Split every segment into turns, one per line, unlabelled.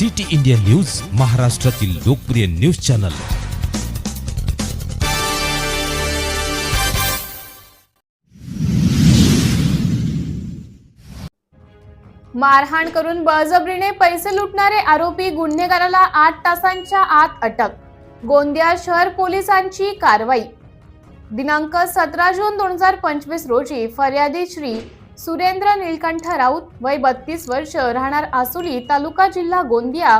City India news महाराष्ट्रातील लोकप्रिय news channel.
मारहाण करून बळजबरीने पैसे लुटणारे आरोपी गुन्हेगाराला आठ तासांच्या आत अटक. गोंदिया शहर पोलिसांची कारवाई. दिनांक सतरा जून दोन हजार पंचवीस रोजी फर्यादी श्री सुरेंद्र निलकंठ राऊत वय बत्तीस वर्ष राहणार आसुली तालुका जिल्हा गोंदिया.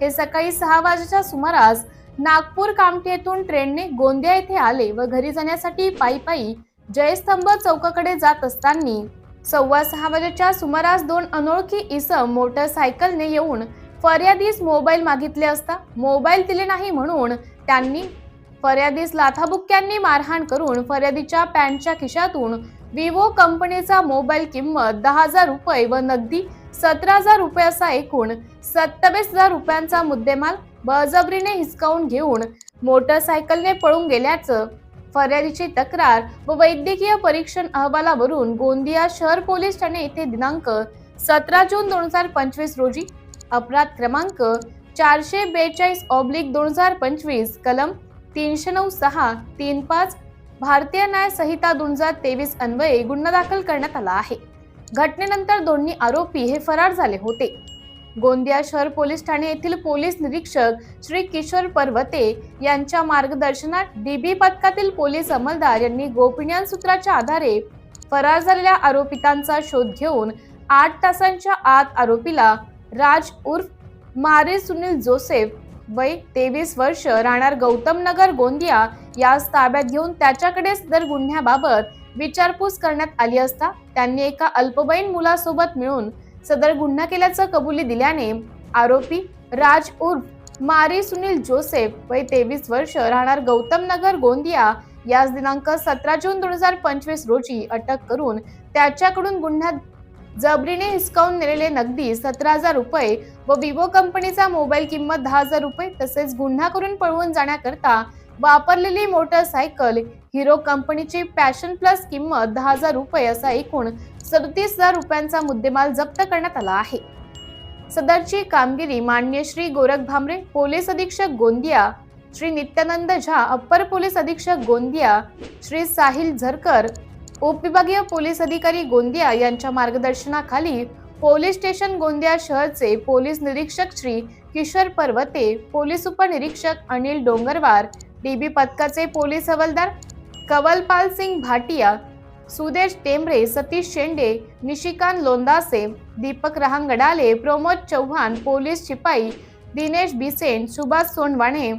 हे सकाळी सहा वाजेच्या सुमारास नागपूर कामठी येथून ट्रेनने गोंदिया येथे आले व घरी जाण्यासाठी पायी पायी जयस्तंभ चौकाकडे जात असताना सव्वा सहा वाजेच्या सुमारास दोन अनोळखी इसम मोटरसायकलने येऊन फर्यादीस मोबाईल मागितले असता मोबाईल दिले नाही म्हणून त्यांनी फर्यादीस लाथाबुक्क्यांनी मारहाण करून फर्यादीच्या पॅन्टच्या खिशातून विवो कंपनीचा मोबाईल किंमत दहा हजार रुपये व नगदी सतरा हजार रुपये असा एकूण सत्तावीस हजार रुपयांचा मुद्देमाल बळजबरीने हिसकावून घेऊन मोटरसायकलने पळून गेल्याचं फर्यादीची तक्रार व वैद्यकीय परीक्षण अहवालावरून गोंदिया शहर पोलीस ठाणे येथे दिनांक सतरा जून दोन हजार पंचवीस रोजी अपराध क्रमांक चारशे बेचाळीस ऑब्लिक दोन हजार पंचवीस कलम तीनशे नऊ सहा तीन पाच भारतीय न्याय संहिता दोन हजार तेवीस अन्वये गुन्हा दाखल करण्यात आला आहे. घटनेनंतर दोन्ही आरोपी हे फरार झाले होते. गोंदिया शहर पोलीस ठाणे येथील पोलीस निरीक्षक श्री किशोर पर्वते यांच्या मार्गदर्शनात डीबी पथकातील पोलीस अंमलदार यांनी गोपनीय सूत्राच्या आधारे फरार झालेल्या आरोपितांचा शोध घेऊन आठ तासांच्या आत आरोपीला राज उर्फ मारे सुनील जोसेफ वय तेवीस वर्ष राहणार गौतम नगर गोंदिया यास ताब्यात घेऊन त्याच्याकडेच दर गुन्ह्याबाबत विचारपूस करण्यात आली असता त्यांनी एका अल्पवयीन मुलासोबत मिळून सदर गुन्हा केल्याचं कबुली दिल्याने आरोपी राज उर्फ मारी सुनील जोसेफ वय तेवीस वर्ष राहणार गौतम नगर गोंदिया याच दिनांक सतरा जून दोन हजार पंचवीस रोजी अटक करून त्याच्याकडून गुन्ह्यात जबरीने हिसकावून नेलेले नगदी सतरा हजार रुपये व विवो कंपनीचा मोबाईल किंमत दहा हजार रुपये तसेच गुन्हा करून पळवून जाण्याकरता वापरलेली मोटरसायकल हिरो कंपनीची पॅशन प्लस किंमत दहा हजार रुपये असा एकूण सदतीस हजार रुपयांचा मुद्देमाल जप्त करण्यात आला आहे. सदरची कामगिरी मान्य श्री गोरख भामरे पोलीस अधीक्षक गोंदिया श्री नित्यानंद झा अप्पर पोलीस अधीक्षक गोंदिया श्री साहिल झरकर उपविभागीय पोलीस अधिकारी गोंदिया यांच्या मार्गदर्शनाखाली पोलीस स्टेशन गोंदिया शहरचे पोलीस निरीक्षक श्री किशोर पर्वते पोलीस उपनिरीक्षक अनिल डोंगरवार डीबी पथकाचे पोलीस हवालदार कवलपाल सिंग भाटिया सुदेश टेंबरे सतीश शेंडे निशिकांत लोंदासे दीपक रहांगडाले प्रमोद चव्हाण पोलीस शिपाई दिनेश बिसेन सुभाष सोनवाणे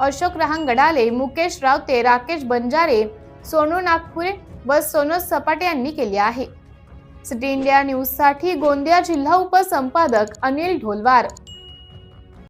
अशोक रहांगडाले मुकेश रावते राकेश बंजारे सोनू नागपुरे व सोनू सपाटे यांनी केले आहे. सिटी इंडिया न्यूजसाठी गोंदिया जिल्हा उपसंपादक अनिल ढोलवार.